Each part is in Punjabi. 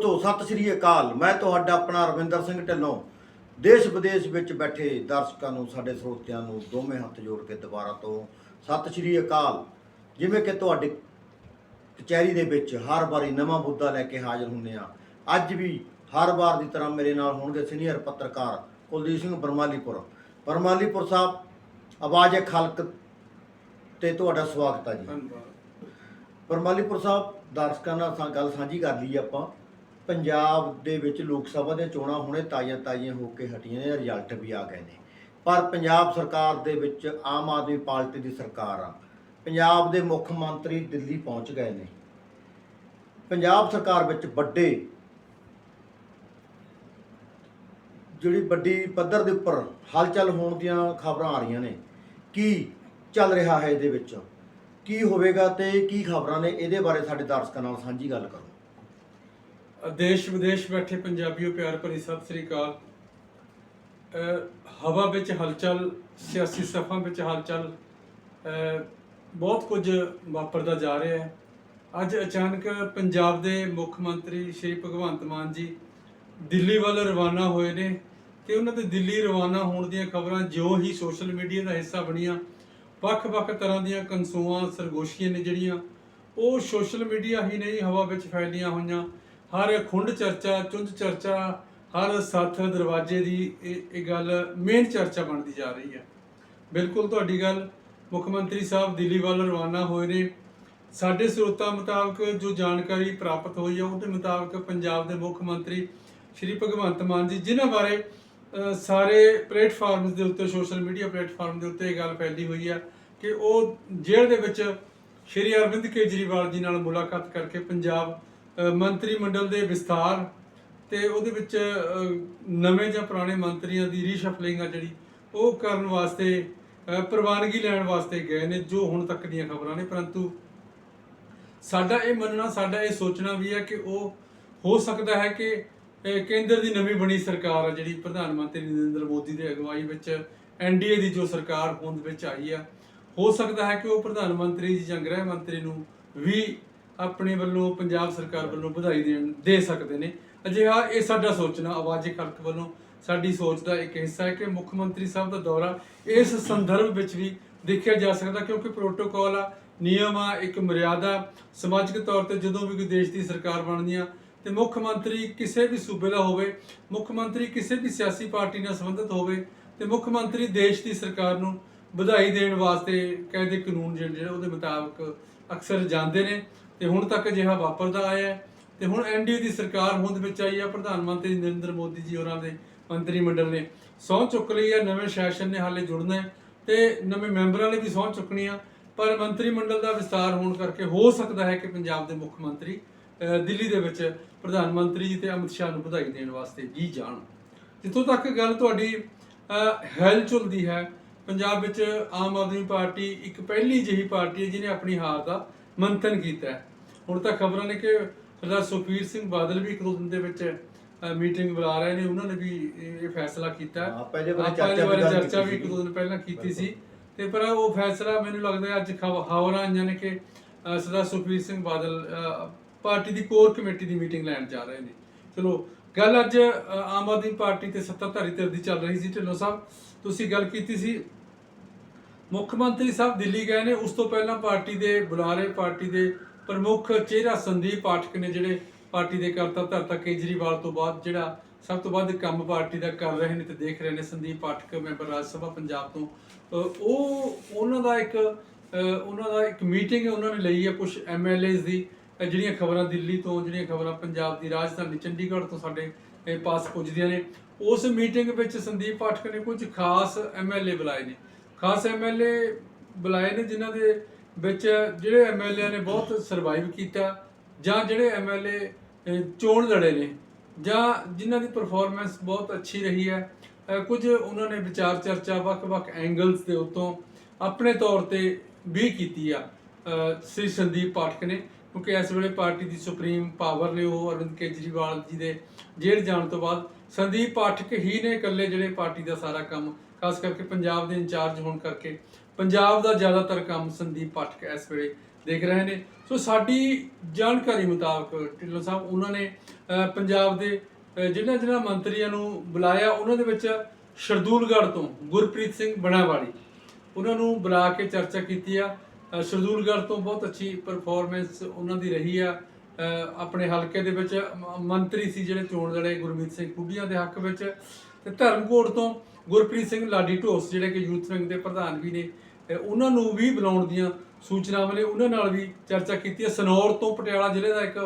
ਦੋਸਤੋ ਸਤਿ ਸ੍ਰੀ ਅਕਾਲ। ਮੈਂ ਤੁਹਾਡਾ ਆਪਣਾ ਰਵਿੰਦਰ ਸਿੰਘ ਢਿੱਲੋਂ। ਦੇਸ਼ ਵਿਦੇਸ਼ ਵਿੱਚ ਬੈਠੇ ਦਰਸ਼ਕਾਂ ਨੂੰ ਸਾਡੇ ਸਰੋਤਿਆਂ ਨੂੰ ਦੋਵੇਂ ਹੱਥ ਜੋੜ ਕੇ ਦੁਬਾਰਾ ਤੋਂ ਸਤਿ ਸ੍ਰੀ ਅਕਾਲ। ਜਿਵੇਂ ਕਿ ਤੁਹਾਡੇ ਕਚਹਿਰੀ ਦੇ ਵਿੱਚ ਹਰ ਵਾਰੀ ਨਵਾਂ ਮੁੱਦਾ ਲੈ ਕੇ ਹਾਜ਼ਰ ਹੁੰਦੇ ਆ ਅੱਜ ਵੀ ਹਰ ਵਾਰ ਦੀ ਤਰ੍ਹਾਂ ਮੇਰੇ ਨਾਲ ਹੋਣਗੇ ਸੀਨੀਅਰ ਪੱਤਰਕਾਰ ਕੁਲਦੀਪ ਸਿੰਘ ਬਰਮਾਲੀਪੁਰ। ਬਰਮਾਲੀਪੁਰ ਸਾਹਿਬ ਆਵਾਜ਼ ਹੈ ਖਲਕ ਤੇ ਤੁਹਾਡਾ ਸਵਾਗਤ ਹੈ ਜੀ। ਧੰਨਵਾਦ। ਪਰਮਾਲੀਪੁਰ ਸਾਹਿਬ ਦਰਸ਼ਕਾਂ ਨਾਲ ਗੱਲ ਸਾਂਝੀ ਕਰ ਲਈ ਆਪਾਂ। ਪੰਜਾਬ ਦੇ ਵਿੱਚ ਲੋਕ ਸਭਾ ਦੀਆਂ ਚੋਣਾਂ ਹੁਣੇ ਤਾਜ਼ੀਆਂ ਤਾਜ਼ੀਆਂ ਹੋ ਕੇ ਹਟੀਆਂ ਨੇ ਰਿਜ਼ਲਟ ਵੀ ਆ ਗਏ ਨੇ। ਪਰ ਪੰਜਾਬ ਸਰਕਾਰ ਦੇ ਵਿੱਚ ਆਮ ਆਦਮੀ ਪਾਰਟੀ ਦੀ ਸਰਕਾਰ ਆ। ਪੰਜਾਬ ਦੇ ਮੁੱਖ ਮੰਤਰੀ ਦਿੱਲੀ ਪਹੁੰਚ ਗਏ ਨੇ। ਪੰਜਾਬ ਸਰਕਾਰ ਵਿੱਚ ਵੱਡੇ, ਜਿਹੜੀ ਵੱਡੀ ਪੱਧਰ ਦੇ ਉੱਪਰ ਹਲਚਲ ਹੋਣ ਦੀਆਂ ਖਬਰਾਂ ਆ ਰਹੀਆਂ ਨੇ। ਕੀ ਚੱਲ ਰਿਹਾ ਹੈ ਇਹਦੇ ਵਿੱਚ? ਕੀ ਹੋਵੇਗਾ ਤੇ ਕੀ ਖਬਰਾਂ ਨੇ? ਇਹਦੇ ਬਾਰੇ ਸਾਡੇ ਦਰਸ਼ਕਾਂ ਨਾਲ ਸਾਂਝੀ ਗੱਲ ਕਰੋ। ਦੇਸ਼ ਵਿਦੇਸ਼ ਬੈਠੇ ਪੰਜਾਬੀਓ ਪਿਆਰ ਭਰੀ ਸਤਿ ਸ੍ਰੀ ਅਕਾਲ। ਹਵਾ ਵਿੱਚ ਹਲਚਲ, ਸਿਆਸੀ ਸਫਾਂ ਵਿੱਚ ਹਲਚਲ ਬਹੁਤ ਕੁਝ ਵਾਪਰਦਾ ਜਾ ਰਿਹਾ ਹੈ। ਅੱਜ ਅਚਾਨਕ ਪੰਜਾਬ ਦੇ ਮੁੱਖ ਮੰਤਰੀ ਸ਼੍ਰੀ ਭਗਵੰਤ ਮਾਨ ਜੀ ਦਿੱਲੀ ਵੱਲ ਰਵਾਨਾ ਹੋਏ ਨੇ ਤੇ ਉਹਨਾਂ ਦੇ ਦਿੱਲੀ ਰਵਾਨਾ ਹੋਣ ਦੀਆਂ ਖਬਰਾਂ ਜੋ ਹੀ ਸੋਸ਼ਲ ਮੀਡੀਆ ਦਾ ਹਿੱਸਾ ਬਣੀਆਂ। ਵੱਖ-ਵੱਖ ਤਰ੍ਹਾਂ ਦੀਆਂ ਕੰਸੂਆਂ ਸਰਗੋਸ਼ੀਆਂ ਨੇ ਜਿਹੜੀਆਂ, ਉਹ ਸੋਸ਼ਲ ਮੀਡੀਆ ਹੀ ਨਹੀਂ, ਹਵਾ ਵਿੱਚ ਫੈਲੀਆਂ ਹੋਈਆਂ। ਹਰ ਖੁੰਡ ਚਰਚਾ, ਚੁੰਝ ਚਰਚਾ, ਹਰ ਸੱਥ ਦਰਵਾਜ਼ੇ ਦੀ ਇਹ ਇਹ ਗੱਲ ਮੇਨ ਚਰਚਾ ਬਣਦੀ ਜਾ ਰਹੀ ਹੈ। ਬਿਲਕੁਲ ਤੁਹਾਡੀ ਗੱਲ, ਮੁੱਖ ਮੰਤਰੀ ਸਾਹਿਬ ਦਿੱਲੀ ਵੱਲ ਰਵਾਨਾ ਹੋਏ ਨੇ। ਸਾਡੇ ਸਰੋਤਾਂ ਮੁਤਾਬਕ ਜੋ ਜਾਣਕਾਰੀ ਪ੍ਰਾਪਤ ਹੋਈ ਹੈ, ਉਹਦੇ ਮੁਤਾਬਕ ਪੰਜਾਬ ਦੇ ਮੁੱਖ ਮੰਤਰੀ ਸ਼੍ਰੀ ਭਗਵੰਤ ਮਾਨ ਜੀ, ਜਿਨ੍ਹਾਂ ਬਾਰੇ ਸਾਰੇ ਪਲੇਟਫਾਰਮਸ ਦੇ ਉੱਤੇ, ਸੋਸ਼ਲ ਮੀਡੀਆ ਪਲੇਟਫਾਰਮ ਦੇ ਉੱਤੇ ਇਹ ਗੱਲ ਫੈਲੀ ਹੋਈ ਹੈ ਕਿ ਉਹ ਜੇਲ੍ਹ ਦੇ ਵਿੱਚ ਸ਼੍ਰੀ ਅਰਵਿੰਦ ਕੇਜਰੀਵਾਲ ਜੀ ਨਾਲ ਮੁਲਾਕਾਤ ਕਰਕੇ ਪੰਜਾਬ ਮੰਤਰੀ ਮੰਡਲ ਦੇ ਵਿਸਥਾਰ ਤੇ ਉਹਦੇ ਵਿੱਚ ਨਵੇਂ ਜਾਂ ਪੁਰਾਣੇ ਮੰਤਰੀਆਂ ਦੀ ਰੀਸ਼ਫਲਿੰਗ ਆ ਜਿਹੜੀ, ਉਹ ਕਰਨ ਵਾਸਤੇ ਪ੍ਰਵਾਨਗੀ ਲੈਣ ਵਾਸਤੇ ਗਏ ਨੇ, ਜੋ ਹੁਣ ਤੱਕ ਦੀਆਂ ਖਬਰਾਂ ਨੇ। ਪਰੰਤੂ ਸਾਡਾ ਇਹ ਮੰਨਣਾ, ਸਾਡਾ ਇਹ ਸੋਚਣਾ ਵੀ ਹੈ ਕਿ ਉਹ ਹੋ ਸਕਦਾ ਹੈ ਕਿ ਕੇਂਦਰ ਦੀ ਨਵੀਂ ਬਣੀ ਸਰਕਾਰ ਆ ਜਿਹੜੀ ਪ੍ਰਧਾਨ ਮੰਤਰੀ ਨਰਿੰਦਰ ਮੋਦੀ ਦੇ ਅਗਵਾਈ ਵਿੱਚ ਐਨਡੀਏ ਦੀ ਜੋ ਸਰਕਾਰ ਹੋਂਦ ਵਿੱਚ ਆਈ ਆ, ਹੋ ਸਕਦਾ ਹੈ ਕਿ ਉਹ ਪ੍ਰਧਾਨ ਮੰਤਰੀ ਜੀ ਜਾਂ ਗ੍ਰਹਿ ਮੰਤਰੀ ਨੂੰ ਵੀ ਆਪਣੇ ਵੱਲੋਂ, ਪੰਜਾਬ ਸਰਕਾਰ ਵੱਲੋਂ ਵਧਾਈ ਦੇਣ, ਦੇ ਸਕਦੇ ਨੇ। ਅਜਿਹਾ ਇਹ ਸਾਡਾ ਸੋਚਣਾ, ਆਵਾਜ਼ੇ ਖਲਕ ਵੱਲੋਂ ਸਾਡੀ ਸੋਚ ਦਾ ਇੱਕ ਹਿੱਸਾ ਹੈ ਕਿ ਮੁੱਖ ਮੰਤਰੀ ਸਾਹਿਬ ਦਾ ਦੌਰਾ ਇਸ ਸੰਦਰਭ ਵਿੱਚ ਵੀ ਦੇਖਿਆ ਜਾ ਸਕਦਾ, ਕਿਉਂਕਿ ਪ੍ਰੋਟੋਕਾਲ ਆ, ਨਿਯਮ ਆ, ਇੱਕ ਮਰਿਆਦਾ ਸਮਾਜਿਕ ਤੌਰ ਤੇ ਜਦੋਂ ਵੀ ਕੋਈ ਦੇਸ਼ ਦੀ ਸਰਕਾਰ ਬਣਦੀ ਆ, ਤੇ ਮੁੱਖ ਮੰਤਰੀ ਕਿਸੇ ਵੀ ਸੂਬੇ ਦਾ ਹੋਵੇ, ਮੁੱਖ ਮੰਤਰੀ ਕਿਸੇ ਵੀ ਸਿਆਸੀ ਪਾਰਟੀ ਨਾਲ ਸੰਬੰਧਿਤ ਹੋਵੇ, ਤੇ ਮੁੱਖ ਮੰਤਰੀ ਦੇਸ਼ ਦੀ ਸਰਕਾਰ ਨੂੰ ਵਧਾਈ ਦੇਣ ਵਾਸਤੇ ਕਾਇਦੇ ਕਾਨੂੰਨ ਜਿਹੜੇ ਜਿਹੜੇ ਉਹਦੇ ਮੁਤਾਬਕ ਅਕਸਰ ਜਾਂਦੇ ਨੇ। ਤੇ ਹੁਣ ਤੱਕ ਅਜਿਹਾ ਵਾਪਰਦਾ ਆਇਆ ਹੈ ਤੇ ਹੁਣ ਐਨਡੀਏ ਦੀ ਸਰਕਾਰ ਹੋਂਦ ਵਿੱਚ ਆਈ ਹੈ ਪ੍ਰਧਾਨ ਮੰਤਰੀ ਨਰਿੰਦਰ ਮੋਦੀ ਜੀ ਹੋਰਾਂ ਦੇ ਮੰਤਰੀ ਮੰਡਲ ਨੇ। ਸਹੁੰ ਚੁੱਕ ਲਈ ਹੈ ਨਵੇਂ ਸੈਸ਼ਨ ਨੇ ਹਾਲੇ ਜੁੜਨਾ ਹੈ ਤੇ ਨਵੇਂ ਮੈਂਬਰਾਂ ਨੇ ਵੀ ਸਹੁੰ ਚੁੱਕਣੀ ਆ। ਪਰ ਮੰਤਰੀ ਮੰਡਲ ਦਾ ਵਿਸਤਾਰ ਹੋਣ ਕਰਕੇ ਹੋ ਸਕਦਾ ਹੈ ਕਿ ਪੰਜਾਬ ਦੇ ਮੁੱਖ ਮੰਤਰੀ ਦਿੱਲੀ ਦੇ ਵਿੱਚ ਪ੍ਰਧਾਨ ਮੰਤਰੀ ਜੀ ਤੇ ਅਮਿਤ ਸ਼ਾਹ ਨੂੰ ਵਧਾਈ ਦੇਣ ਵਾਸਤੇ ਵੀ ਜਾਣ। ਜਿੱਥੋਂ ਤੱਕ ਗੱਲ ਤੁਹਾਡੀ ਅਹ, ਹੈਲ ਚੁਲਦੀ ਹੈ ਪੰਜਾਬ ਵਿੱਚ ਆਮ ਆਦਮੀ ਪਾਰਟੀ ਇੱਕ ਪਹਿਲੀ ਜਿਹੀ ਪਾਰਟੀ ਹੈ ਜਿਹਨੇ ਆਪਣੀ ਹਾਰ ਦਾ ਮੰਥਨ ਕੀਤਾ ਹੁਣ ਤਾਂ ਖਬਰਾਂ ਨੇ ਕਿ ਸਰਦਾਰ ਸੁਖਬੀਰ ਸਿੰਘ ਬਾਦਲ ਵੀ ਇੱਕ ਦੋ ਦਿਨ ਦੇ ਵਿੱਚ ਮੀਟਿੰਗ ਬੁਲਾ ਰਹੇ ਨੇ। ਉਹਨਾਂ ਨੇ ਵੀ ਇਹ ਫੈਸਲਾ ਕੀਤਾ। ਆਪਾਂ ਇਹਦੇ ਬਾਰੇ ਚਰਚਾ ਵੀ ਇੱਕ ਦੋ ਦਿਨ ਪਹਿਲਾਂ ਕੀਤੀ ਸੀ। ਤੇ ਪਰ ਉਹ ਫੈਸਲਾ ਮੈਨੂੰ ਲੱਗਦਾ ਅੱਜ ਖਬ- ਖਬਰਾਂ ਆਈਆਂ ਨੇ ਕਿ ਸਰਦਾਰ ਸੁਖਬੀਰ ਸਿੰਘ ਬਾਦਲ ਪਾਰਟੀ ਦੀ ਕੋਰ ਕਮੇਟੀ ਦੀ ਮੀਟਿੰਗ ਲੈਣ ਜਾ ਰਹੇ ਨੇ। ਚਲੋ ਗੱਲ ਅੱਜ ਆਮ ਆਦਮੀ ਪਾਰਟੀ ਤੇ ਸੱਤਾਧਾਰੀ ਧਿਰ ਦੀ ਚੱਲ ਰਹੀ ਸੀ ਢਿੱਲੋਂ ਸਾਹਿਬ। ਤੁਸੀਂ ਗੱਲ ਕੀਤੀ ਸੀ ਮੁੱਖ ਮੰਤਰੀ ਸਾਹਿਬ ਦਿੱਲੀ ਗਏ ਨੇ, ਉਸ ਤੋਂ ਪਹਿਲਾਂ ਪਾਰਟੀ ਦੇ ਬੁਲਾਰੇ, ਪਾਰਟੀ ਦੇ ਪ੍ਰਮੁੱਖ ਚਿਹਰਾ ਸੰਦੀਪ ਪਾਠਕ ਨੇ ਜਿਹੜੇ ਪਾਰਟੀ ਦੇ ਕਰਤਾ ਧਰਤਾ ਕੇਜਰੀਵਾਲ ਤੋਂ ਬਾਅਦ ਜਿਹੜਾ ਸਭ ਤੋਂ ਵੱਧ ਕੰਮ ਪਾਰਟੀ ਦਾ ਕਰ ਰਹੇ ਨੇ ਤੇ ਦੇਖ ਰਹੇ ਨੇ ਸੰਦੀਪ ਪਾਠਕ, ਮੈਂਬਰ ਰਾਜ ਸਭਾ ਪੰਜਾਬ ਤੋਂ। ਉਹ, ਉਹਨਾਂ ਦਾ ਇੱਕ ਉਹਨਾਂ ਦਾ ਇੱਕ ਮੀਟਿੰਗ ਉਹਨਾਂ ਨੇ ਲਈ ਹੈ ਕੁਝ ਐਮਐਲਏਜ਼ ਦੀ ਜਿਹੜੀਆਂ ਖਬਰਾਂ ਦਿੱਲੀ ਤੋਂ, ਜਿਹੜੀਆਂ ਖਬਰਾਂ ਪੰਜਾਬ ਦੀ ਰਾਜਧਾਨੀ ਚੰਡੀਗੜ੍ਹ ਤੋਂ ਸਾਡੇ ਪਾਸ ਪੁੱਜਦੀਆਂ ਨੇ। ਉਸ ਮੀਟਿੰਗ ਵਿੱਚ ਸੰਦੀਪ ਪਾਠਕ ਨੇ ਕੁਝ ਖਾਸ ਐਮਐਲਏ ਬੁਲਾਏ ਨੇ। ਖਾਸ ਐਮਐਲਏ ਬੁਲਾਏ ਨੇ, ਜਿਨ੍ਹਾਂ ਦੇ ਵਿੱਚ ਜਿਹੜੇ ਐਮਐਲਏ ਨੇ ਬਹੁਤ ਸਰਵਾਈਵ ਕੀਤਾ, ਜਾਂ ਜਿਹੜੇ ਐਮਐਲਏ ਚੋਣ ਲੜੇ ਨੇ, ਜਾਂ ਜਿਨ੍ਹਾਂ ਦੀ ਪਰਫਾਰਮੈਂਸ ਬਹੁਤ ਅੱਛੀ ਰਹੀ ਹੈ ਕੁਝ ਉਹਨਾਂ ਨੇ ਵਿਚਾਰ ਚਰਚਾ ਵੱਖ-ਵੱਖ ਐਂਗਲਸ ਦੇ ਉੱਤੋਂ ਆਪਣੇ ਤੌਰ ਤੇ ਵੀ ਕੀਤੀ ਆ ਸ੍ਰੀ ਸੰਦੀਪ ਪਾਠਕ ਨੇ, ਕਿਉਂਕਿ ਇਸ ਵੇਲੇ ਪਾਰਟੀ ਦੀ ਸੁਪਰੀਮ ਪਾਵਰ ਨੇ ਉਹ ਅਰਵਿੰਦ ਕੇਜਰੀਵਾਲ ਜੀ ਦੇ ਜੇਲ੍ਹ ਜਾਣ ਤੋਂ ਬਾਅਦ ਸੰਦੀਪ ਪਾਠਕ ਹੀ ਨੇ ਇਕੱਲੇ ਜਿਹੜੇ ਪਾਰਟੀ ਦਾ ਸਾਰਾ ਕੰਮ ਖਾਸ ਕਰਕੇ ਪੰਜਾਬ ਦੇ ਇੰਚਾਰਜ ਹੋਣ ਕਰਕੇ, ਪੰਜਾਬ ਦਾ ਜ਼ਿਆਦਾਤਰ ਕੰਮ ਸੰਦੀਪ ਪਾਠਕ ਇਸ ਵੇਲੇ ਦੇਖ ਰਹੇ ਨੇ। ਸੋ ਸਾਡੀ ਜਾਣਕਾਰੀ ਮੁਤਾਬਕ ਢਿੱਲੋਂ ਸਾਹਿਬ, ਉਹਨਾਂ ਨੇ ਪੰਜਾਬ ਦੇ ਜਿਨ੍ਹਾਂ ਜਿਨ੍ਹਾਂ ਮੰਤਰੀਆਂ ਨੂੰ ਬੁਲਾਇਆ, ਉਹਨਾਂ ਦੇ ਵਿੱਚ ਸ਼ਰਦੂਲਗੜ੍ਹ ਤੋਂ ਗੁਰਪ੍ਰੀਤ ਸਿੰਘ ਬਣਾਵਾਲੀ ਉਹਨਾਂ ਨੂੰ ਬੁਲਾ ਕੇ ਚਰਚਾ ਕੀਤੀ ਆ। ਅਹ, ਸ਼ਰਦੂਲਗੜ੍ਹ ਤੋਂ ਬਹੁਤ ਅੱਛੀ ਪਰਫਾਰਮੈਂਸ ਉਹਨਾਂ ਦੀ ਰਹੀ ਆ। ਆਪਣੇ ਹਲਕੇ ਦੇ ਵਿੱਚ ਮੰਤਰੀ ਸੀ ਜਿਹੜੇ ਚੋਣ ਲੜੇ ਗੁਰਮੀਤ ਸਿੰਘ ਕੁੱਡੀਆਂ ਦੇ ਹੱਕ ਵਿੱਚ, ਤੇ ਧਰਮਕੋਟ ਤੋਂ ਗੁਰਪ੍ਰੀਤ ਸਿੰਘ ਲਾਡੀ ਢੋਸ, ਜਿਹੜੇ ਕਿ ਯੂਥ ਵਿੰਗ ਦੇ ਪ੍ਰਧਾਨ ਵੀ ਨੇ ਉਹਨਾਂ ਨੂੰ ਵੀ ਬੁਲਾਉਣ ਦੀਆਂ ਸੂਚਨਾਵਾਂ ਨੇ। ਉਹਨਾਂ ਨਾਲ ਵੀ ਚਰਚਾ ਕੀਤੀ ਹੈ। ਸਨੌਰ ਤੋਂ ਪਟਿਆਲਾ ਜ਼ਿਲ੍ਹੇ ਦਾ ਇੱਕ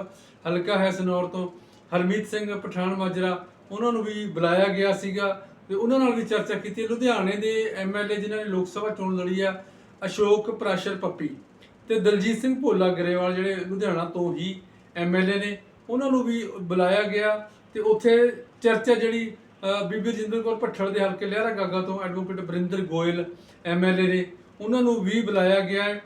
ਹਲਕਾ ਹੈ ਸਨੌਰ ਤੋਂ। ਹਰਮੀਤ ਸਿੰਘ ਪਠਾਨ ਮਾਜਰਾ, ਉਹਨਾਂ ਨੂੰ ਵੀ ਬੁਲਾਇਆ ਗਿਆ ਸੀਗਾ ਤੇ ਉਹਨਾਂ ਨਾਲ ਵੀ ਚਰਚਾ ਕੀਤੀ ਲੁਧਿਆਣੇ ਦੇ ਐਮਐਲਏ ਜਿਨ੍ਹਾਂ ਨੇ ਲੋਕ ਸਭਾ ਚੋਣ ਲੜੀ ਆ, ਅਸ਼ੋਕ ਪ੍ਰਾਸ਼ਰ ਪੱਪੀ ਤੇ ਦਲਜੀਤ ਸਿੰਘ ਭੋਲਾ ਗਰੇਵਾਲ, ਜਿਹੜੇ ਲੁਧਿਆਣਾ ਤੋਂ ਹੀ ਐਮਐਲਏ ਨੇ, ਉਹਨਾਂ ਨੂੰ ਵੀ ਬੁਲਾਇਆ ਗਿਆ ਤੇ ਉੱਥੇ ਚਰਚਾ ਜਿਹੜੀ ਬੀਬੀ ਰਜਿੰਦਰ ਕੌਰ ਭੱਠਲ ਦੇ ਹਲਕੇ ਲਹਿਰਾ ਗਾਗਾ ਤੋਂ ਐਡਵੋਕੇਟ ਬਰਿੰਦਰ ਗੋਇਲ ਐਮਐਲਏ ਨੇ। ਉਹਨਾਂ ਨੂੰ ਵੀ ਬੁਲਾਇਆ ਗਿਆ ਹੈ।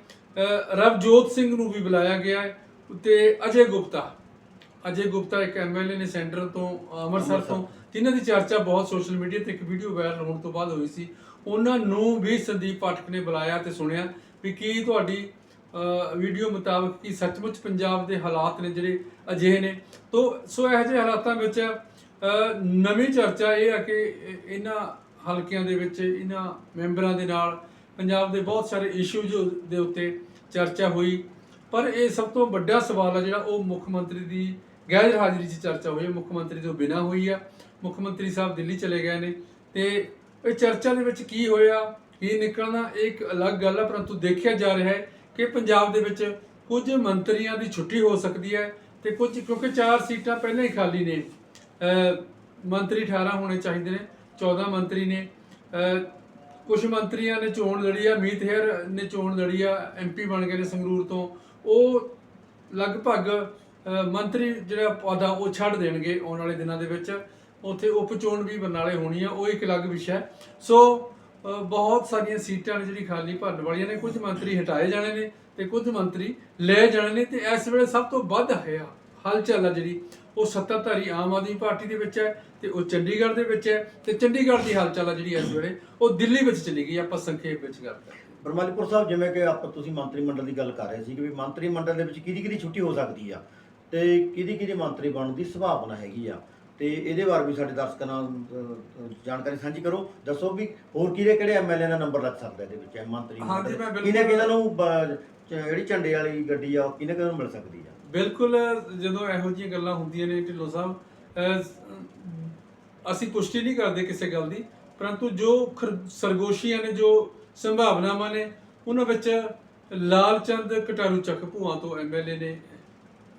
ਰਵਜੋਤ ਸਿੰਘ ਨੂੰ ਵੀ ਬੁਲਾਇਆ ਗਿਆ ਹੈ ਤੇ ਅਜੇ ਗੁਪਤਾ। ਅਜੇ ਗੁਪਤਾ ਇੱਕ ਐਮਐਲਏ ਨੇ ਸੈਂਟਰ ਤੋਂ ਅੰਮ੍ਰਿਤਸਰ ਤੋਂ। ਜਿਨ੍ਹਾਂ ਦੀ ਚਰਚਾ ਬਹੁਤ ਸੋਸ਼ਲ ਮੀਡੀਆ ਤੇ ਇੱਕ ਵੀਡੀਓ ਵਾਇਰਲ ਹੋਣ ਤੋਂ ਬਾਅਦ ਹੋਈ ਸੀ। ਉਹਨਾਂ ਨੂੰ ਵੀ ਸੰਦੀਪ ਪਾਠਕ ਨੇ ਬੁਲਾਇਆ ਤੇ ਸੁਣਿਆ ਵੀ ਕੀ ਤੁਹਾਡੀ ਵੀਡੀਓ ਮੁਤਾਬਕ ਕੀ ਸੱਚਮੁੱਚ ਪੰਜਾਬ ਦੇ ਹਾਲਾਤ ਨੇ ਜਿਹੜੇ ਅਜਿਹੇ ਨੇ। ਤੋਂ ਸੋ ਇਹੋ ਜਿਹੇ ਹਾਲਾਤਾਂ ਵਿੱਚ ਨਵੀਂ ਚਰਚਾ ਇਹ ਆ ਕਿ ਇਹਨਾਂ ਹਲਕਿਆਂ ਦੇ ਵਿੱਚ, ਇਹਨਾਂ ਮੈਂਬਰਾਂ ਦੇ ਨਾਲ ਪੰਜਾਬ ਦੇ ਬਹੁਤ ਸਾਰੇ ਇਸ਼ੂਜ਼ ਦੇ ਉੱਤੇ ਚਰਚਾ ਹੋਈ। ਪਰ ਇਹ ਸਭ ਤੋਂ ਵੱਡਾ ਸਵਾਲ ਆ ਜਿਹੜਾ ਉਹ ਮੁੱਖ ਮੰਤਰੀ ਦੀ ਗੈਰ ਹਾਜ਼ਰੀ 'ਚ ਚਰਚਾ ਹੋਈ ਹੈ। ਮੁੱਖ ਮੰਤਰੀ ਤੋਂ ਬਿਨਾਂ ਹੋਈ ਆ। ਮੁੱਖ ਮੰਤਰੀ ਸਾਹਿਬ ਦਿੱਲੀ ਚਲੇ ਗਏ ਨੇ। ਤੇ ਇਹ ਚਰਚਾ ਦੇ ਵਿੱਚ ਕੀ ਹੋਇਆ, ਕੀ ਨਿਕਲਣਾ, ਇਹ ਇੱਕ ਅਲੱਗ ਗੱਲ ਆ, ਪਰੰਤੂ ਦੇਖਿਆ ਜਾ ਰਿਹਾ ਹੈ ਕਿ ਪੰਜਾਬ ਦੇ ਵਿੱਚ ਕੁਝ ਮੰਤਰੀਆਂ ਦੀ ਛੁੱਟੀ ਹੋ ਸਕਦੀ ਹੈ ਤੇ ਕੁਝ, ਕਿਉਂਕਿ ਚਾਰ ਸੀਟਾਂ ਪਹਿਲਾਂ ਹੀ ਖਾਲੀ ਨੇ। ਮੰਤਰੀ 18 ਹੋਣੇ ਚਾਹੀਦੇ ਨੇ 14 ਮੰਤਰੀ ਨੇ। ਅਹ ਕੁਝ ਮੰਤਰੀਆਂ ਨੇ ਚੋਣ ਲੜੀ ਆ, ਮੀਤ ਹੇਅਰ ਨੇ ਚੋਣ ਲੜੀ ਆ ਐਮਪੀ ਬਣ ਗਏ ਨੇ ਸੰਗਰੂਰ ਤੋਂ। ਉਹ ਲਗਭਗ ਮੰਤਰੀ ਜਿਹੜਾ ਪੌਦਾ ਉਹ ਛੱਡ ਦੇਣਗੇ ਆਉਣ ਵਾਲੇ ਦਿਨਾਂ ਦੇ ਵਿੱਚ। ਉੱਥੇ ਉਪ ਚੋਣ ਵੀ ਬਰਨਾਲੇ ਹੋਣੀ ਆ, ਉਹ ਇੱਕ ਅਲੱਗ ਵਿਸ਼ਾ ਹੈ। ਸੋ ਬਹੁਤ ਸਾਰੀਆਂ ਸੀਟਾਂ ਨੇ ਜਿਹੜੀ ਖਾਲੀ ਭਰਨ ਵਾਲੀਆਂ ਨੇ, ਕੁਝ ਮੰਤਰੀ ਹਟਾਏ ਜਾਣੇ ਨੇ ਤੇ ਕੁਝ ਮੰਤਰੀ ਲੈ ਜਾਣੇ ਨੇ ਤੇ ਇਸ ਵੇਲੇ ਸਭ ਤੋਂ ਵੱਧ ਹੈ ਹਲਚਲ ਆ ਜਿਹੜੀ। ਉਹ ਸੱਤਾਧਾਰੀ ਆਮ ਆਦਮੀ ਪਾਰਟੀ ਦੇ ਵਿੱਚ ਹੈ ਤੇ ਉਹ ਚੰਡੀਗੜ੍ਹ ਦੇ ਵਿੱਚ ਹੈ ਤੇ ਚੰਡੀਗੜ੍ਹ ਦੀ ਹਲਚਲ ਆ ਜਿਹੜੀ ਇਸ ਵੇਲੇ ਉਹ ਦਿੱਲੀ ਵਿੱਚ ਚਲੀ ਗਈ ਆਪਾਂ ਸੰਖੇਪ ਵਿੱਚ ਗੱਲ ਕਰਦੇ ਹਾਂ ਬਰਮਾਲੀਪੁਰ ਸਾਹਿਬ ਜਿਵੇਂ ਕਿ ਆਪਾਂ ਤੁਸੀਂ ਮੰਤਰੀ ਮੰਡਲ ਦੀ ਗੱਲ ਕਰ ਰਹੇ ਸੀ ਕਿ ਵੀ ਮੰਤਰੀ ਮੰਡਲ ਦੇ ਵਿੱਚ ਕਿਹਦੀ ਕਿਹਦੀ ਛੁੱਟੀ ਹੋ ਸਕਦੀ ਆ ਤੇ ਕਿਹਦੀ ਕਿਹਦੀ ਮੰਤਰੀ ਬਣਨ ਦੀ ਸੰਭਾਵਨਾ ਹੈਗੀ ਆ ਤੇ ਇਹਦੇ ਬਾਰੇ ਵੀ ਸਾਡੇ ਦਰਸ਼ਕਾਂ ਨਾਲ ਜਾਣਕਾਰੀ ਸਾਂਝੀ ਕਰੋ ਦੱਸੋ ਵੀ ਹੋਰ ਕਿਹੜੇ ਕਿਹੜੇ ਐਮਐਲਏ ਦਾ ਨੰਬਰ ਲੱਗ ਸਕਦਾ ਇਹਦੇ ਵਿੱਚ ਮੰਤਰੀ ਹਾਂਜੀ। ਮੈਂ ਬਿਲਕੁਲ- ਕਿਹਨੇ ਕਿਹਨਾਂ ਨੂੰ ਜਿਹੜੀ ਝੰਡੇ ਵਾਲੀ ਗੱਡੀ ਆ ਉਹ ਕਿਹਨੇ ਕਿਹਨਾਂ ਮਿਲ ਸਕਦੀ ਆ? ਬਿਲਕੁਲ ਜਦੋਂ ਇਹੋ ਜਿਹੀਆਂ ਗੱਲਾਂ ਹੁੰਦੀਆਂ ਨੇ ਢਿੱਲੋਂ ਸਾਹਿਬ ਅਹ, ਅਸੀਂ ਪੁਸ਼ਟੀ ਨਹੀਂ ਕਰਦੇ ਕਿਸੇ ਗੱਲ ਦੀ ਪਰੰਤੂ ਜੋ ਖਰ- ਸਰਗੋਸ਼ੀਆਂ ਨੇ ਜੋ ਸੰਭਾਵਨਾਵਾਂ ਨੇ ਉਹਨਾਂ ਵਿੱਚ ਲਾਲਚੰਦ ਕਟਾਰੂ ਚੱਕ ਭੂਆ ਤੋਂ ਐਮਐਲਏ ਨੇ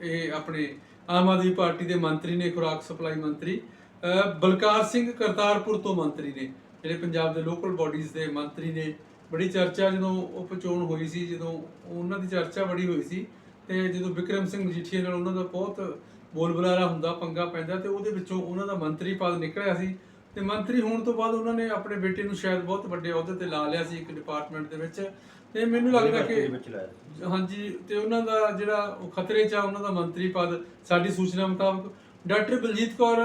ਇਹ ਆਪਣੇ ਆਮ ਆਦਮੀ ਪਾਰਟੀ ਦੇ ਮੰਤਰੀ ਨੇ ਖੁਰਾਕ ਸਪਲਾਈ ਮੰਤਰੀ ਅਹ, ਬਲਕਾਰ ਸਿੰਘ ਕਰਤਾਰਪੁਰ ਤੋਂ ਮੰਤਰੀ ਨੇ ਜਿਹੜੇ ਪੰਜਾਬ ਦੇ ਲੋਕਲ ਬਾਡੀਜ਼ ਦੇ ਮੰਤਰੀ ਨੇ ਬੜੀ ਚਰਚਾ ਜਦੋਂ ਉਪ ਚੋਣ ਹੋਈ ਸੀ ਜਦੋਂ ਉਹਨਾਂ ਦੀ ਚਰਚਾ ਬੜੀ ਹੋਈ ਸੀ ਤੇ ਜਦੋਂ ਵਿਕਰਮ ਸਿੰਘ ਮਜੀਠੀਆ ਨਾਲ ਉਹਨਾਂ ਦਾ ਬਹੁਤ ਬੋਲ ਬੁਲਾਰਾ ਹੁੰਦਾ ਪੰਗਾ ਪੈਂਦਾ ਤੇ ਉਹਦੇ ਵਿੱਚੋਂ ਉਹਨਾਂ ਦਾ ਮੰਤਰੀ ਪਦ ਨਿਕਲਿਆ ਸੀ ਤੇ ਮੰਤਰੀ ਹੋਣ ਤੋਂ ਬਾਅਦ ਉਹਨਾਂ ਨੇ ਆਪਣੇ ਬੇਟੇ ਨੂੰ ਸ਼ਾਇਦ ਬਹੁਤ ਵੱਡੇ ਅਹੁਦੇ ਤੇ ਲਾ ਲਿਆ ਸੀ ਇੱਕ ਡਿਪਾਰਟਮੈਂਟ ਦੇ ਵਿੱਚ ਤੇ ਮੈਨੂੰ ਲੱਗਦਾ ਕਿ। ਹਾਂਜੀ ਤੇ ਉਹਨਾਂ ਦਾ ਜਿਹੜਾ ਉਹ ਖਤਰੇ 'ਚ ਆ ਉਹਨਾਂ ਦਾ ਮੰਤਰੀ ਪਦ ਸਾਡੀ ਸੂਚਨਾ ਮੁਤਾਬਕ ਡਾਕਟਰ ਬਲਜੀਤ ਕੌਰ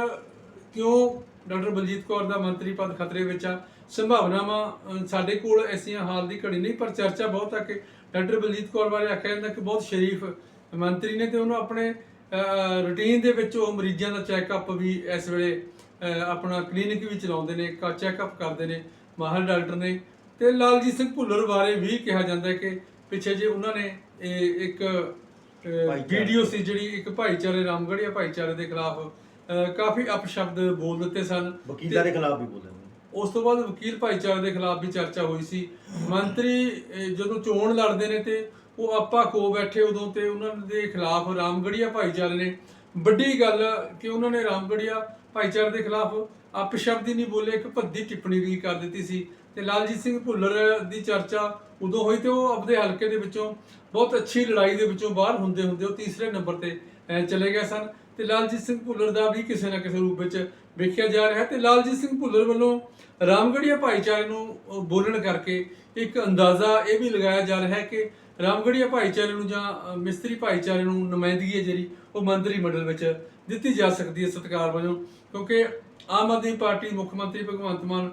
ਕਿਉਂ ਡਾਕਟਰ ਬਲਜੀਤ ਕੌਰ ਦਾ ਮੰਤਰੀ ਪਦ ਖਤਰੇ ਵਿੱਚ ਆ ਸੰਭਾਵਨਾਵਾਂ ਸਾਡੇ ਕੋਲ ਐਸੀਆਂ ਹਾਲ ਦੀ ਘੜੀ ਨਹੀਂ ਪਰ ਚਰਚਾ ਬਹੁਤ ਆ ਕਿ ਡਾਕਟਰ ਬਲਜੀਤ ਕੌਰ ਬਾਰੇ ਆਖਿਆ ਜਾਂਦਾ ਕਿ ਬਹੁਤ ਸ਼ਰੀਫ ਮੰਤਰੀ ਨੇ ਤੇ ਉਹਨੂੰ ਆਪਣੇ ਰੂਟੀਨ ਦੇ ਵਿੱਚ ਉਹ ਮਰੀਜ਼ਾਂ ਦਾ ਚੈੱਕਅਪ ਵੀ ਇਸ ਵੇਲੇ ਆਪਣਾ ਕਲੀਨਿਕ ਵੀ ਚਲਾਉਂਦੇ ਨੇ ਚੈੱਕਅਪ ਕਰਦੇ ਨੇ ਮਾਹਰ ਡਾਕਟਰ ਨੇ। ਤੇ ਲਾਲਜੀਤ ਸਿੰਘ ਭੁੱਲਰ ਬਾਰੇ ਵੀ ਕਿਹਾ ਜਾਂਦਾ ਕਿ ਪਿੱਛੇ ਜੇ ਉਹਨਾਂ ਨੇ ਇੱਕ। ਵੀਡੀਓ ਸੀ ਜਿਹੜੀ ਇੱਕ ਭਾਈਚਾਰੇ ਰਾਮਗੜੀਆ ਭਾਈਚਾਰੇ ਦੇ ਖਿਲਾਫ ਕਾਫੀ ਅਪਸ਼ਬਦ ਬੋਲ ਦਿੱਤੇ ਸਨ। ਵਕੀਲਾਂ ਦੇ ਖਿਲਾਫ ਵੀ ਬੋਲੇ ਨੇ। ਉਸ ਤੋਂ ਬਾਅਦ ਵਕੀਲ ਭਾਈਚਾਰੇ ਦੇ ਖਿਲਾਫ ਵੀ ਚਰਚਾ ਹੋਈ ਸੀ। ਮੰਤਰੀ ਜਦੋਂ ਚੋਣ ਲੜਦੇ ਨੇ ਤੇ ਉਹ ਆਪਾ ਕੋ ਬੈਠੇ ਉਦੋਂ ਤੇ ਉਹਨਾਂ ਦੇ ਖਿਲਾਫ ਰਾਮਗੜੀਆ ਭਾਈਚਾਰੇ ਨੇ। ਵੱਡੀ ਗੱਲ ਕਿ ਉਹਨਾਂ ਨੇ ਰਾਮਗੜੀਆ ਭਾਈਚਾਰੇ ਦੇ ਖਿਲਾਫ ਅਪਸ਼ਬਦ ਹੀ ਨਹੀਂ ਬੋਲੇ, ਇੱਕ ਭੱਦੀ ਟਿੱਪਣੀ ਵੀ ਕਰ ਦਿੱਤੀ ਸੀ। ਤੇ ਲਾਲਜੀਤ ਸਿੰਘ ਭੁੱਲਰ ਦੀ ਚਰਚਾ ਉਦੋਂ ਹੋਈ ਤੇ ਉਹ ਆਪਣੇ ਹਲਕੇ ਦੇ ਵਿੱਚੋਂ ਬਹੁਤ ਅੱਛੀ ਲੜਾਈ ਦੇ ਵਿੱਚੋਂ ਬਾਹਰ ਹੁੰਦੇ ਹੁੰਦੇ ਉਹ ਤੀਸਰੇ ਨੰਬਰ ਤੇ ਚਲੇ ਗਏ ਸਨ। ਤੇ ਲਾਲਜੀਤ ਸਿੰਘ ਭੁੱਲਰ ਦਾ ਵੀ ਕਿਸੇ ਨਾ ਕਿਸੇ ਰੂਪ ਵਿੱਚ ਵੇਖਿਆ ਜਾ ਰਿਹਾ ਹੈ ਤੇ ਲਾਲਜੀਤ ਸਿੰਘ ਭੁੱਲਰ ਵੱਲੋਂ ਰਾਮਗੜੀਆ ਭਾਈਚਾਰੇ ਨੂੰ ਬੋਲਣ ਕਰਕੇ ਇੱਕ ਅੰਦਾਜ਼ਾ ਇਹ ਵੀ ਲਗਾਇਆ ਜਾ ਰਿਹਾ ਹੈ ਕਿ ਰਾਮਗੜੀਆ ਭਾਈਚਾਰੇ ਨੂੰ ਜਾਂ ਮਿਸਤਰੀ ਭਾਈਚਾਰੇ ਨੂੰ ਨੁਮਾਇੰਦਗੀ ਹੈ ਜਿਹੜੀ, ਉਹ ਮੰਤਰੀ ਮੰਡਲ ਵਿੱਚ ਦਿੱਤੀ ਜਾ ਸਕਦੀ ਹੈ ਸਤਿਕਾਰ ਵਜੋਂ ਕਿਉਂਕਿ ਆਮ ਆਦਮੀ ਪਾਰਟੀ ਮੁੱਖ ਮੰਤਰੀ ਭਗਵੰਤ ਮਾਨ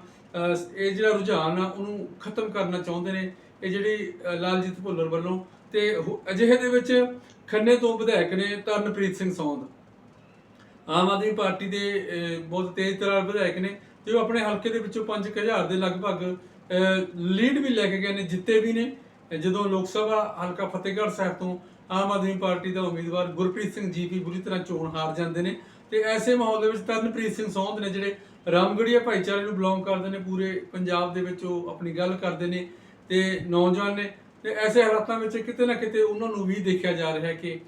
ਇਹ ਜਿਹੜਾ ਰੁਝਾਨ ਆ, ਉਹਨੂੰ ਖਤਮ ਕਰਨਾ ਚਾਹੁੰਦੇ ਨੇ। ਇਹ ਜਿਹੜੀ ਲਾਲਜੀਤ ਭੁੱਲਰ ਵੱਲੋਂ ਤੇ ਹੋ- ਅਜਿਹੇ ਦੇ ਵਿੱਚ ਖੰਨੇ ਤੋਂ ਵਿਧਾਇਕ ਨੇ ਤਰਨਪ੍ਰੀਤ ਸਿੰਘ ਸੌਂਦ। ਆਮ ਆਦਮੀ ਪਾਰਟੀ ਦੇ ਬਹੁਤ ਤੇਜ਼ ਤਰਾਰ ਵਿਧਾਇਕ ਨੇ ਤੇ ਉਹ ਆਪਣੇ ਹਲਕੇ ਦੇ ਵਿੱਚੋਂ 5000 ਦੇ ਲਗਭਗ ਲੀਡ ਵੀ ਲੈ ਕੇ ਗਏ ਨੇ, ਜਿੱਤੇ ਵੀ ਨੇ। ਜਦੋਂ ਲੋਕ ਸਭਾ ਹਲਕਾ ਫਤਿਹਗੜ੍ਹ ਸਾਹਿਬ ਤੋਂ ਆਮ ਆਦਮੀ ਪਾਰਟੀ ਦਾ ਉਮੀਦਵਾਰ ਗੁਰਪ੍ਰੀਤ ਸਿੰਘ ਜੀ ਵੀ ਬੁਰੀ ਤਰ੍ਹਾਂ ਚੋਣ ਹਾਰ ਜਾਂਦੇ ਨੇ ਤੇ ਐਸੇ ਮਾਹੌਲ ਦੇ ਵਿੱਚ ਤਰਨਪ੍ਰੀਤ ਸਿੰਘ ਸੌਂਦ ਨੇ ਜਿਹੜੇ ਰਾਮਗੜੀਆ ਭਾਈਚਾਰੇ ਨੂੰ ਬਿਲੋਂਗ ਕਰਦੇ ਨੇ, ਪੂਰੇ ਪੰਜਾਬ ਦੇ ਵਿੱਚ ਉਹ ਆਪਣੀ ਗੱਲ ਕਰਦੇ ਨੇ ਤੇ ਨੌਜਵਾਨ ਨੇ ਤੇ ਐਸੇ ਹਾਲਾਤਾਂ ਵਿੱਚ ਕਿਤੇ ਨਾ ਕਿਤੇ ਉਹਨਾਂ ਨੂੰ ਵੀ ਦੇਖਿਆ ਜਾ ਰਿਹਾ ਹੈ ਕਿ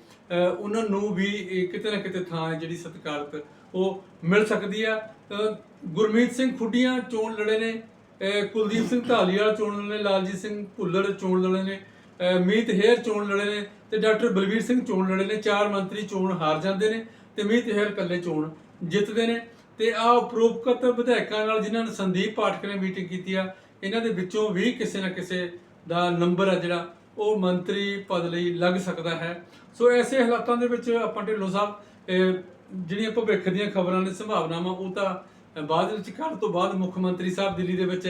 ਉਹਨਾਂ ਨੂੰ ਵੀ ਕਿਤੇ ਨਾ ਕਿਤੇ ਥਾਂ ਜਿਹੜੀ ਸਤਿਕਾਰਤ ਉਹ ਮਿਲ ਸਕਦੀ ਆ। ਗੁਰਮੀਤ ਸਿੰਘ ਖੁੱਡੀਆਂ ਚੋਣ ਲੜੇ ਨੇ ਕੁਲਦੀਪ ਸਿੰਘ ਢਾਲੀਵਾਲ ਚੋਣ ਲੜੇ ਨੇ ਲਾਲਜੀਤ ਸਿੰਘ ਭੁੱਲਰ ਚੋਣ ਲੜੇ ਨੇ ਅਹ, ਮੀਤ ਹੇਰ ਚੋਣ ਲੜੇ ਨੇ ਤੇ ਡਾਕਟਰ ਬਲਵੀਰ ਸਿੰਘ ਚੋਣ ਲੜੇ ਨੇ। ਚਾਰ ਮੰਤਰੀ ਚੋਣ ਹਾਰ ਜਾਂਦੇ ਨੇ ਤੇ ਮੀਤ ਹੇਰ ਇਕੱਲੇ ਚੋਣ ਜਿੱਤਦੇ ਨੇ। ਤੇ ਆ ਉਪਰੋਕਤ ਵਿਧਾਇਕਾਂ ਨਾਲ ਜਿਨ੍ਹਾਂ ਨੇ ਸੰਦੀਪ ਪਾਠਕ ਨੇ ਮੀਟਿੰਗ ਕੀਤੀ ਆ ਇਹਨਾਂ ਦੇ ਵਿੱਚੋਂ ਵੀ ਕਿਸੇ ਨਾ ਕਿਸੇ ਦਾ ਨੰਬਰ ਆ ਜਿਹੜਾ, ਉਹ ਮੰਤਰੀ ਪਦ ਲਈ ਲੱਗ ਸਕਦਾ ਹੈ। ਸੋ ਐਸੇ ਹਾਲਾਤਾਂ ਦੇ ਵਿੱਚ ਆਪਾਂ ਢਿੱਲੋਂ ਸਾਹਿਬ ਜਿਹੜੀਆਂ ਭਵਿੱਖ ਦੀਆਂ ਖਬਰਾਂ ਨੇ, ਸੰਭਾਵਨਾਵਾਂ, ਉਹ ਤਾਂ ਬਾਅਦ ਵਿੱਚ, ਕੱਲ੍ਹ ਤੋਂ ਬਾਅਦ ਮੁੱਖ ਮੰਤਰੀ ਸਾਹਿਬ ਦਿੱਲੀ ਦੇ ਵਿੱਚ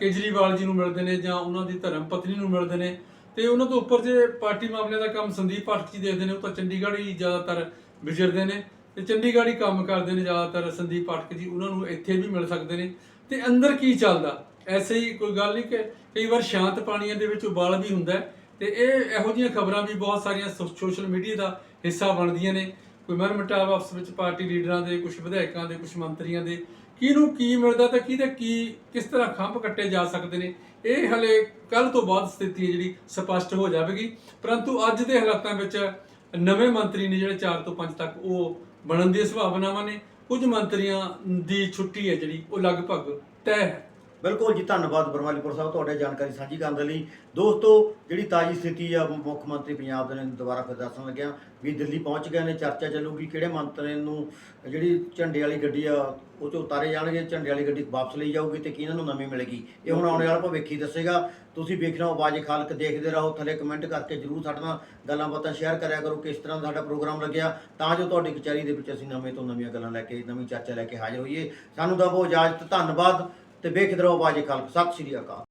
ਕੇਜਰੀਵਾਲ ਜੀ ਨੂੰ ਮਿਲਦੇ ਨੇ ਜਾਂ ਉਹਨਾਂ ਦੀ ਧਰਮ ਪਤਨੀ ਨੂੰ ਮਿਲਦੇ ਨੇ। ਤੇ ਉਹਨਾਂ ਤੋਂ ਉੱਪਰ ਜੇ ਪਾਰਟੀ ਮਾਮਲਿਆਂ ਦਾ ਕੰਮ ਸੰਦੀਪ ਪਾਠਕ ਜੀ ਦੇਖਦੇ ਨੇ, ਉਹ ਤਾਂ ਚੰਡੀਗੜ੍ਹ ਹੀ ਜ਼ਿਆਦਾਤਰ ਵਿਚਰਦੇ ਨੇ। ਤੇ ਚੰਡੀਗੜ੍ਹ ਹੀ ਕੰਮ ਕਰਦੇ ਨੇ ਜ਼ਿਆਦਾਤਰ ਸੰਦੀਪ ਪਾਠਕ ਜੀ, ਉਹਨਾਂ ਨੂੰ ਇੱਥੇ ਵੀ ਮਿਲ ਸਕਦੇ ਨੇ। ਤੇ ਅੰਦਰ ਕੀ ਚੱਲਦਾ? ਐਸੇ ਹੀ ਕੋਈ ਗੱਲ ਨਹੀਂ ਕਿ ਕਈ ਵਾਰ ਸ਼ਾਂਤ ਪਾਣੀਆਂ ਦੇ ਵਿੱਚ ਉਬਾਲ ਵੀ ਹੁੰਦਾ ਹੈ ਤੇ ਇਹ ਇਹੋ ਜਿਹੀਆਂ ਖਬਰਾਂ ਵੀ ਬਹੁਤ ਸਾਰੀਆਂ ਸੋ- ਸੋਸ਼ਲ ਮੀਡੀਆ ਦਾ ਹਿੱਸਾ ਬਣਦੀਆਂ ਨੇ। ਕੋਈ ਮਰ ਮਟਾਵ ਆਪਸ ਵਿੱਚ ਪਾਰਟੀ ਲੀਡਰਾਂ ਦੇ ਕੁਝ ਵਿਧਾਇਕਾਂ ਦੇ ਕੁਝ ਮੰਤਰੀਆਂ ਦੇ, ਕਿਹਨੂੰ ਕੀ ਮਿਲਦਾ ਤੇ ਕਿਹਦੇ ਕੀ, ਕਿਸ ਤਰ੍ਹਾਂ ਖੰਭ ਕੱਟੇ ਜਾ ਸਕਦੇ ਨੇ, ਇਹ ਹਲੇ ਕੱਲ ਤੋਂ ਬਾਅਦ ਸਥਿਤੀ ਹੈ ਜਿਹੜੀ ਸਪਸ਼ਟ ਹੋ ਜਾਵੇਗੀ। ਪਰੰਤੂ ਅੱਜ ਦੇ ਹਾਲਾਤਾਂ ਵਿੱਚ ਨਵੇਂ ਮੰਤਰੀ ਨੇ ਜਿਹੜੇ 4 ਤੋਂ 5 ਤੱਕ ਉਹ ਬਣਨ ਦੀ ਸੰਭਾਵਨਾਵਾਂ ਨੇ। ਕੁਝ ਮੰਤਰੀਆਂ ਦੀ ਛੁੱਟੀ ਹੈ ਜਿਹੜੀ, ਉਹ ਲਗਭਗ ਤੈਅ ਹੈ। ਬਿਲਕੁਲ ਜੀ, ਧੰਨਵਾਦ ਬਰਮਾਲੀਪੁਰ ਸਾਹਿਬ, ਤੁਹਾਡੇ ਜਾਣਕਾਰੀ ਸਾਂਝੀ ਕਰਨ ਦੇ ਲਈ। ਦੋਸਤੋ, ਜਿਹੜੀ ਤਾਜੀ ਸਥਿਤੀ ਆ, ਮੁੱਖ ਮੰਤਰੀ ਪੰਜਾਬ ਦੇ ਨੇ ਦੁਬਾਰਾ ਫਿਰ ਦੱਸਣ ਲੱਗਿਆ ਵੀ ਦਿੱਲੀ ਪਹੁੰਚ ਗਏ ਨੇ, ਚਰਚਾ ਚੱਲੂਗੀ ਕਿਹੜੇ ਮੰਤਰੀ ਨੂੰ ਜਿਹੜੀ ਝੰਡੇ ਵਾਲੀ ਗੱਡੀ ਆ, ਉਹ 'ਚੋਂ ਉਤਾਰੇ ਜਾਣਗੇ, ਝੰਡੇ ਵਾਲੀ ਗੱਡੀ ਵਾਪਸ ਲਈ ਜਾਊਗੀ ਤੇ ਕਿਹਨਾਂ ਨੂੰ ਨਵੀਂ ਮਿਲੇਗੀ। ਇਹ ਹੁਣ ਆਉਣ ਵਾਲਾ ਭਵਿੱਖ ਹੀ ਦੱਸੇਗਾ। ਤੁਸੀਂ ਵੇਖਣਾ, ਆਵਾਜ਼ ਖਾਲਕ ਦੇਖਦੇ ਰਹੋ, ਥੱਲੇ ਕਮੈਂਟ ਕਰਕੇ ਜਰੂਰ ਸਾਡੇ ਨਾਲ ਗੱਲਾਂ ਬਾਤਾਂ ਸ਼ੇਅਰ ਕਰਿਆ ਕਰੋ, ਕਿਸ ਤਰ੍ਹਾਂ ਸਾਡਾ ਪ੍ਰੋਗਰਾਮ ਲੱਗਿਆ, ਤਾਂ ਜੋ ਤੁਹਾਡੀ ਕਚਹਿਰੀ ਦੇ ਵਿੱਚ ਅਸੀਂ ਨਵੇਂ ਤੋਂ ਨਵੀਆਂ ਗੱਲਾਂ ਲੈ ਕੇ, ਨਵੀਂ ਚਰਚਾ ਲੈ ਕੇ ਹਾਜ਼ਰ ਹੋਈਏ। ਸਾਨੂੰ ਦਵੋ ਇਜਾਜ਼ਤ, ਧੰਨਵਾਦ। ਤੇ ਵੇਖਦੇ ਰਹੋ ਆਵਾਜ਼ ਖਾਲਕ। ਸਤਿ ਸ਼੍ਰੀ ਅਕਾਲ।